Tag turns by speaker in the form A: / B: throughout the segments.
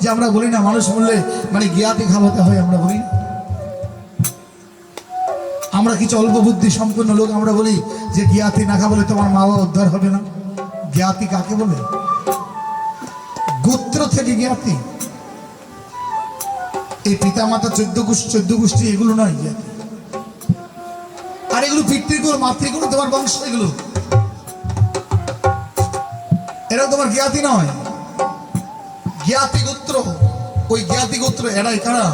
A: যে আমরা বলি না, মানুষ বললে মানে জ্ঞাতি খাওয়াতে হয় আমরা বলি। আমরা কিছু অল্প বুদ্ধি সম্পন্ন লোক আমরা বলি যে জ্ঞাতি না খাবলে তোমার মা বাবা উদ্ধার হবে না। জ্ঞাতি কাকে বলে? গোত্র থেকে জ্ঞাতি। এই পিতা মাতা চোদ্দ গোষ্ঠী চোদ্দ গোষ্ঠী এগুলো নয় জ্ঞাতি। আর এগুলো পিতৃগুলো মাতৃগুলো তোমার বংশ এগুলো। এরা তোমার জ্ঞাতি নয়। জ্ঞাতি গোত্র। ওই জ্ঞাতি গোত্র এরাই কারা?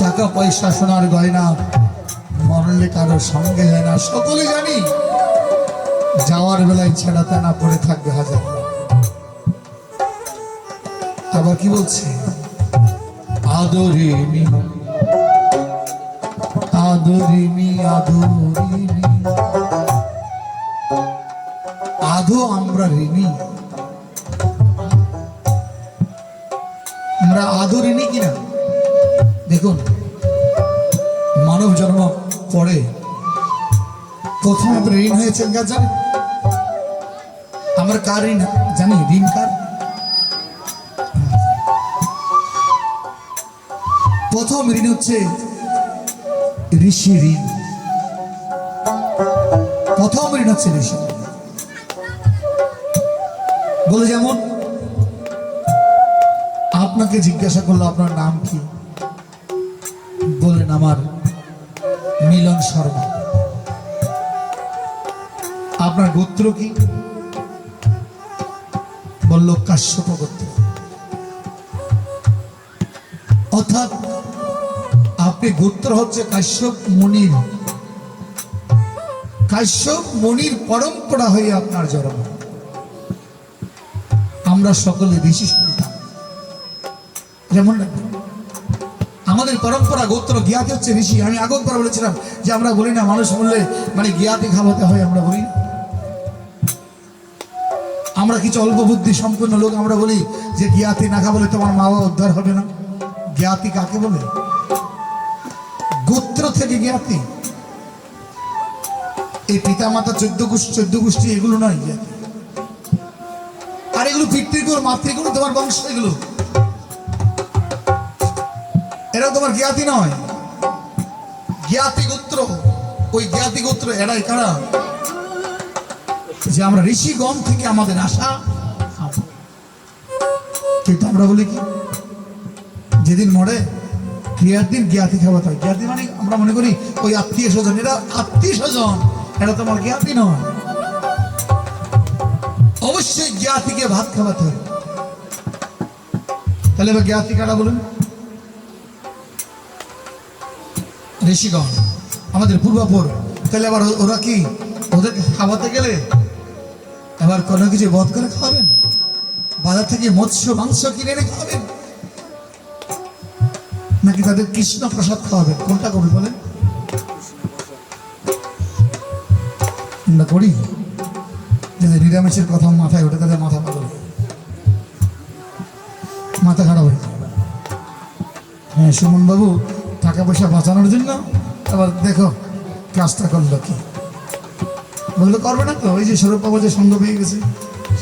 A: টাকা পয়সা সোনার গয়না, মরলে কারও সঙ্গে হয় না। সকলে জানি, যাওয়ার বেলায় ছেড়াতে না পড়ে থাকবে হাজার। আবার কি বলছে? আদরিনি আদরিনি আদরিনি আধো আমরা ঋণী। আমরা আদো ঋণী কিনা? দেখুন, মানব জন্ম পরে প্রথম ঋণ হয়েছে কার আমরা কার ঋণ? জানি, ঋণ কার? প্রথম ঋণ হচ্ছে ঋষি ঋণ। প্রথম ঋণ হচ্ছে ঋষি বলে যেমন আপনাকে জিজ্ঞাসা করল, আপনার নাম কি? বললেন, আমার মিলন শর্মা। আপনার গোত্র কি? বলল কাশ্যপ গোত্র অর্থাৎ আপনি গোত্র হচ্ছে কাশ্যপ মুনির। কাশ্যপ মুনির পরম্পরা হয়ে আপনার জন্ম। আমরা সকলে সন্তান যেমন আমাদের পরম্পরা, গোত্র, জ্ঞাতি হচ্ছে ঋষি। আমি আগের বলেছিলাম যে আমরা বলি না, মানুষ বললে মানে জ্ঞাতি খাওয়াতে হয়, আমরা বলি? আমরা কিছু অল্প বুদ্ধি সম্পন্ন লোক, আমরা বলি যে জ্ঞাতি না খাবলে তোমার মা বাবা উদ্ধার হবে না। জ্ঞাতি কাকে বলে? গোত্র থেকে জ্ঞাতি। এই পিতা মাতা চোদ্দ গোষ্ঠী চোদ্দ গোষ্ঠী এগুলো নয় জ্ঞাতি। আর এগুলো পিতৃগুলো মাতৃগুলো তোমার বংশ এগুলো। এরা তোমার জ্ঞাতি নয়। জ্ঞাতি গোত্র। ওই জ্ঞাতি গোত্র এরাই কারা? যে আমরা ঋষিগণ থেকে আমাদের আশা কিন্তু আমরা বলি কি? যেদিন মরে, ক্রিয়ার দিন জ্ঞাতি খাওয়াতে হয়। জ্ঞাতি মানে আমরা মনে করি ওই আত্মীয় স্বজন। এরা আত্মীয় স্বজন। এরা তোমার জ্ঞাতি নয়। অবশ্যই জ্ঞাতিকে ভাত খাওয়াতে হবে। তাহলে এবার জ্ঞাতি কারা বলুন? ঋষিগণ আমাদের পূর্বাপর। তাহলে আবার ওরা কি ওদেরকে খাওয়াতে গেলে এবার কোনো কিছু বধ করে খাওয়াবেন? বাজার থেকে মৎস্য, মাংস কিনে এনে খাওয়াবেন? নাকি তাদের কৃষ্ণ প্রসাদ খাওয়াবেন? কোনটা করবে বলেন? আমরা করি। যদি নিরামিষের কথা মাথায় ওঠে তাদের মাথা পাগল। মাথা খারাপ হয়ে হ্যাঁ সুমন বাবু টাকা পয়সা বাঁচানোর জন্য আবার দেখো কাজটা করল কি। বলল, করবে না তো? ওই যে সৌরভ বাবু যে সঙ্গ পেয়ে গেছে,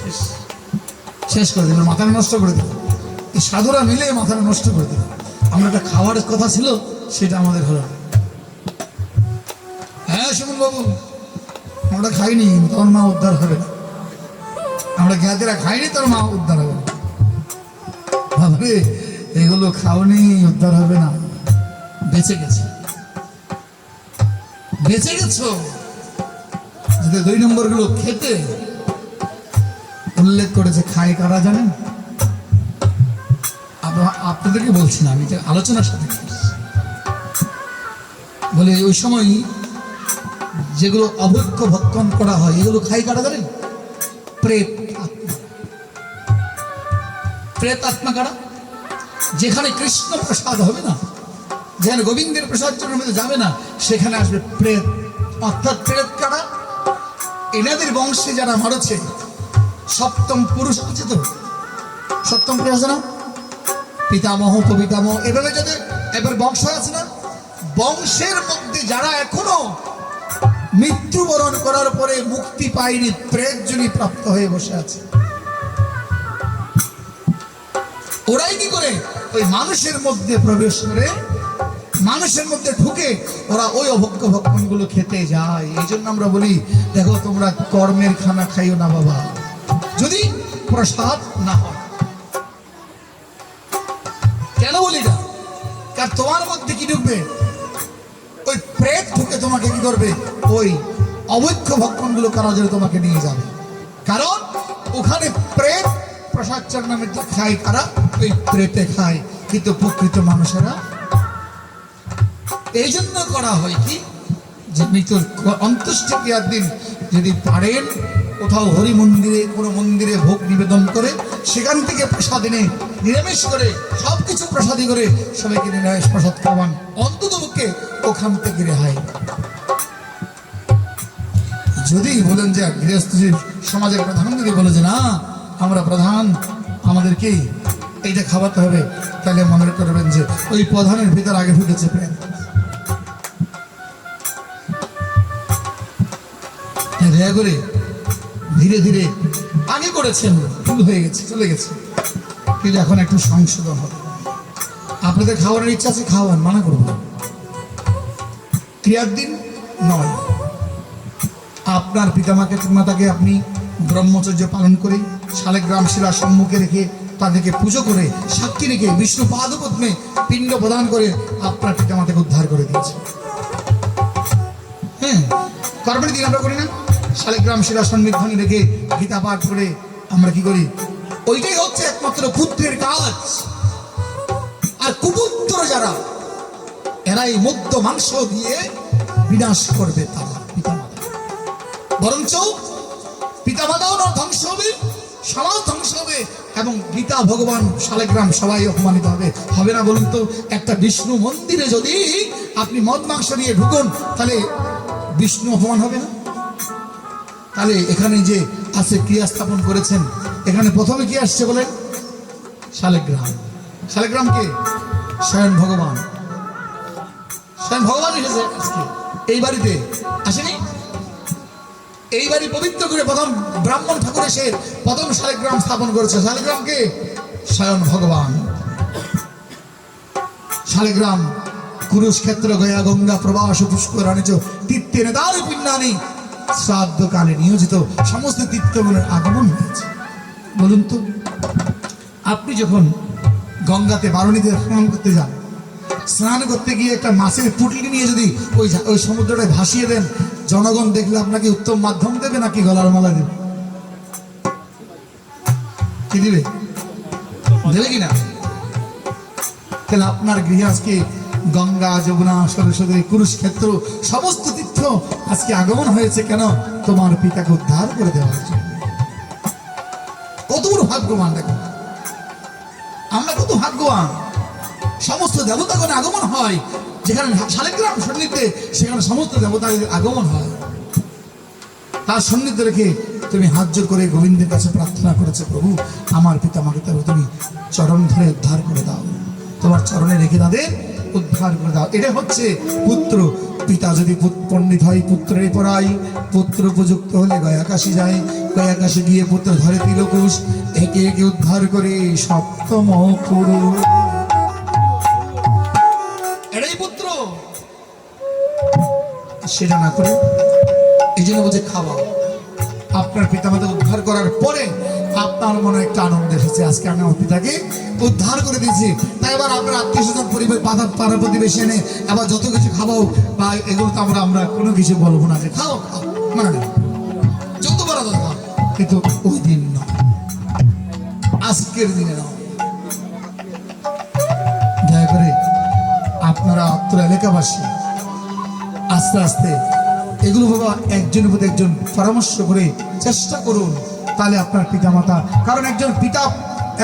A: শেষ। শেষ করে দিল মাথাটা নষ্ট করে দিল। এই সাধুরা মিলে মাথাটা নষ্ট করে দিল। আমরা একটা খাওয়ার কথা ছিল, সেটা আমাদের হলো হ্যাঁ সুমন বাবু, আমরা খাইনি, তোর মা উদ্ধার হবে না। আমরা জ্ঞাতিরা খাইনি, তোর মা উদ্ধার হবে না। এগুলো খাওনি, উদ্ধার হবে না। বেঁচে গেছে। বেঁচে গেছো? যদি দুই নম্বরগুলো খেতে উল্লেখ করেছে খায় কারা জানেন? আপনাদেরকে বলছি না, আমি আলোচনার সাথে বলে ওই সময় যেগুলো অভক্ষ ভক্ষণ করা হয়, এগুলো খাই কারা জানেন? প্রেত আত্মা। প্রেত আত্মা কারা? যেখানে কৃষ্ণ প্রসাদ হবে না যেখানে গোবিন্দের প্রসাদ চরণের মধ্যে যাবে না, সেখানে আসবে প্রেত। অর্থাৎ প্রেত কারা? এনাদের বংশে যারা মারছে, সপ্তম পুরুষ আছে তো? সপ্তম পুরুষ না? পিতামহ পিতামহ এভাবে যাদের এবার বংশ আছে না, বংশের মধ্যে যারা এখনও মৃত্যুবরণ করার পরে মুক্তি পায়নি, প্রেত জনী প্রাপ্ত হয়ে বসে আছে। ওরাই কি করে? ওই মানুষের মধ্যে প্রবেশ করে মানুষের মধ্যে ঢুকে ওরা ওই অভক্ষ ভক্ষণগুলো খেতে যায়। এই জন্য আমরা বলি, দেখো তোমরা কর্মের খানা খাইও না বাবা। যদি প্রসাদ না হয়। কেন বলি না কারণ তোমার মধ্যে কি ঢুকবে? ওই প্রেত ঢুকে তোমাকে কি করবে? ওই অবৈধ ভক্ষণগুলো করার জন্য তোমাকে নিয়ে যাবে। কারণ ওখানে প্রেত প্রসাদ চরণামের খায় কারা ওই প্রেতে খায়। কিন্তু প্রকৃত মানুষেরা এই জন্য করা হয় কি? যে মৃত্যুর অন্ত্যেষ্টি ক্রিয়ার দিন যদি পারেন, কোথাও হরি মন্দিরে কোনো মন্দিরে ভোগ নিবেদন করে, সেখান থেকে প্রসাদ এনে নিরামিষ করে সব কিছু প্রসাদী করে সবাইকে নিরামিষ প্রসাদ খাওয়ান। অন্তত পক্ষে ওখান থেকে রেহাই। যদি বলেন যে গৃহস্থ সমাজের প্রধান, যদি বলে যে না, আমরা প্রধান আমাদেরকে এইটা খাওয়াতে হবে? তাহলে মনে করবেন যে ওই প্রধানের ভিতর আগে ঢুকেছে প্রেম। দয়া করে ধীরে ধীরে। আগে করেছেন ভুল হয়ে গেছে, চলে গেছে। কিন্তু এখন একটু সংশোধন হবে। আপনাদের খাওয়ানোর ইচ্ছা আছে, খাওয়ান, মানা ক্রিয়ার দিন নয়। আপনার পিতামাকে মাতাকে আপনি ব্রহ্মচর্য পালন করে, শালেগ্রাম শিলা সম্মুখে রেখে তাদেরকে পুজো করে, সাক্ষী রেখে বিষ্ণু পাদপদ্মে পিণ্ড প্রদান করে আপনার পিতামাতাকে উদ্ধার করে দিয়েছে হ্যাঁ কর্মের দিন আমরা করি না। শালিগ্রাম, শিলা সন্নিধানে রেখে গীতা পাঠ করে আমরা কি করি? ওইটাই হচ্ছে একমাত্র পুত্রের কাজ। আর কুপুত্র যারা, এরাই মধ্য মাংস দিয়ে বিনাশ করবে তারা, পিতামাতা। বরঞ্চ পিতামাতাও ধ্বংস হবে সমাজ ধ্বংস হবে এবং গীতা, ভগবান, শালেগ্রাম সবাই অপমানিত হবে। হবে না বলুন তো, একটা বিষ্ণু মন্দিরে যদি আপনি মদ মাংস নিয়ে ঢুকুন, তাহলে বিষ্ণু অপমান হবে না? তাহলে এখানে যে আছে ক্রিয়া স্থাপন করেছেন, এখানে প্রথমে কি আসছে বলেন? শালেগ্রাম। শালেগ্রাম কে? স্বয়ং ভগবান। স্বয়ং ভগবান এসেছে আজকে। এই বাড়িতে আসেনি? এই বাড়ি পবিত্র করে প্রথম ব্রাহ্মণ ঠাকুর এসে প্রথম শালিগ্রাম স্থাপন করেছে। শালিগ্রামকে স্বয়ং ভগবান। শালিগ্রাম গয়া গঙ্গা প্রবাস পুষ্কর অনিচ তীর্থে নেদার পিণ্ডানি শ্রাদ্ধকালে নিয়োজিত সমস্ত তীর্থগুলোর আগমন হয়েছে। বলুন তো, আপনি যখন গঙ্গাতে বারণীতে স্নান করতে যান, স্নান করতে গিয়ে একটা মাছের পুটলি নিয়ে যদি ওই ওই সমুদ্রটায় ভাসিয়ে দেন, জনগণ দেখলে আপনাকে উত্তম মাধ্যম দেবে নাকি গলার মালা দেবে? দিবে? কিনা? তাহলে আপনার গৃহে আজকে গঙ্গা, যমুনা, সরস্বতী, কুরুক্ষেত্র, সমস্ত তীর্থ আজকে আগমন হয়েছে কেন? তোমার পিতাকে উদ্ধার করে দেওয়ার জন্য। কত বড় ভাগ্যবান দেখো। আমরা কত ভাগ্যবান। সমস্ত দেবতাগণ আগমন হয়। যেখানে শালিগ্রাম সন্নিধ্যে সেখানে সমস্ত দেবতাদের আগমন হয়। তার সন্নিধ্যে রেখে তুমি হাত জোর করে গোবিন্দের কাছে প্রার্থনা করেছে, প্রভু, আমার পিতা মাকে তুমি চরণ ধরে উদ্ধার করে দাও। তোমার চরণে রেখে তাদের উদ্ধার করে দাও। এটা হচ্ছে পুত্র। পিতা যদি পণ্ডিত হয়, পুত্রের পড়াই। পুত্র উপযুক্ত হলে গয়াকাশি যায়। গয়াকাশি গিয়ে পুত্র ধরে তিলকুশ একে একে উদ্ধার করে সপ্তম পুরুষ এটাই পুত্র। সেটা না করে। এই জন্য বলছে খাওয়া আপনার পিতামাতা উদ্ধার করার পরে আপনার মনে একটা আনন্দ এসেছে। আজকে আমি আমার পিতাকে উদ্ধার করে দিয়েছি। তাই এবার আপনার আত্মীয় স্বজন পরিবার পাতা পাড়া প্রতিবেশী এনে আবার যত কিছু খাওয়াও বা এগুলো তো আমরা আমরা কোনো কিছু বলব না যে খাও খাও। মানে যত পারা দরকার কিন্তু ওই দিন নয় আজকের দিনে নয় দয়া করে আপনারা আত্ম এলাকাবাসী, আস্তে আস্তে এগুলো বাবা একজনের প্রতি একজন পরামর্শ করে চেষ্টা করুন। তাহলে আপনার পিতামাতা। কারণ একজন পিতা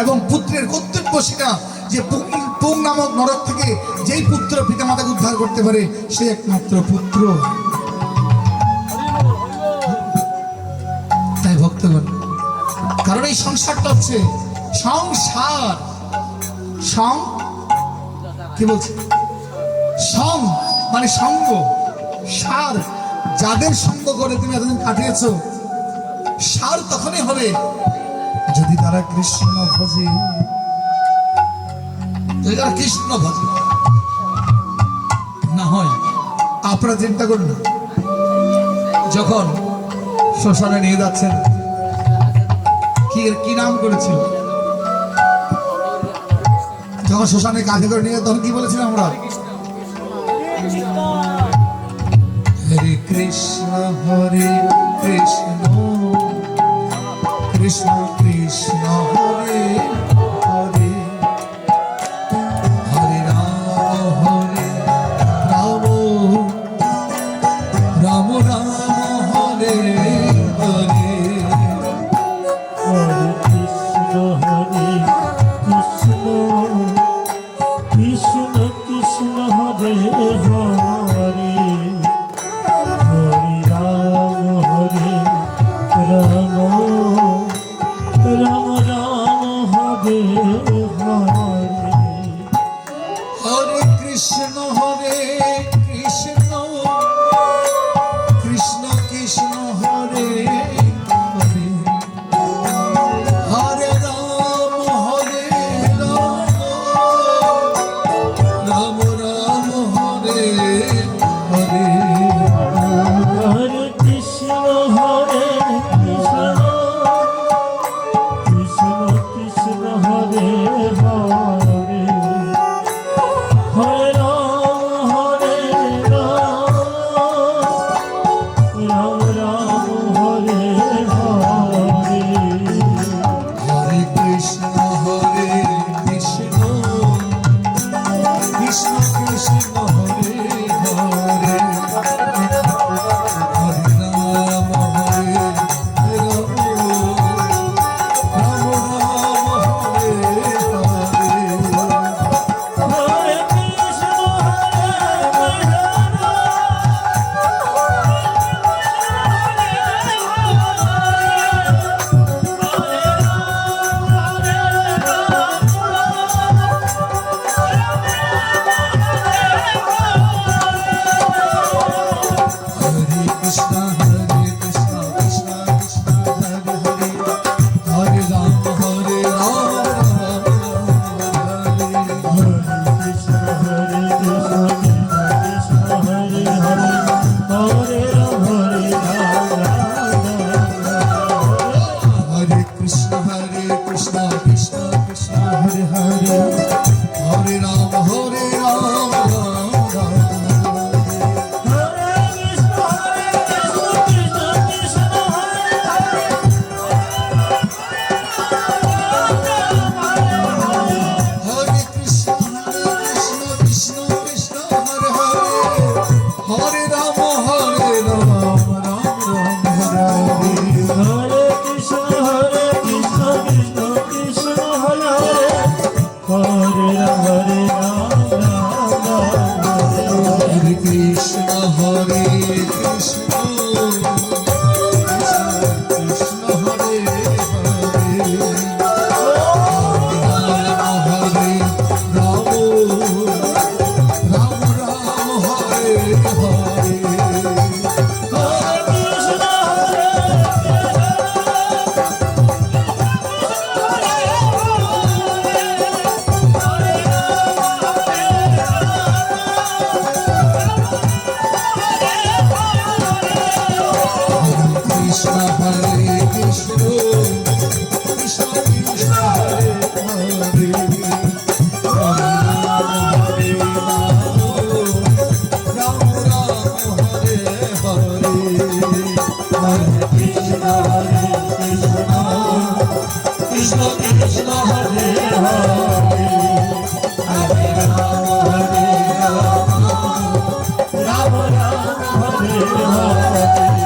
A: এবং পুত্রের কর্তব্য সেটা যে পুং নামক নরক থেকে যেই পুত্র পিতামাতাকে উদ্ধার করতে পারে, সে একমাত্র পুত্র। তাই ভক্তগণ, কারণ এই সংসারটা হচ্ছে সংসার। সং, কি বলছে? সং মানে সঙ্গ। সার, যাদের সঙ্গ করে তুমি এতদিন কাটিয়েছ সার তখনই হবে। যদি তারা কৃষ্ণ ভজে। কৃষ্ণ ভজে। না হয়। আপনারা চিন্তা করুন না। যখন শ্মশানে নিয়ে যাচ্ছেন, কি কি নাম করেছিল? যখন শ্মশানে কাঁধে করে নিয়ে তখন কি বলেছিলাম আমরা? হরে কৃষ্ণ হরে Krishna.
B: Krishna Krishna. Hare Krishna Hare Hare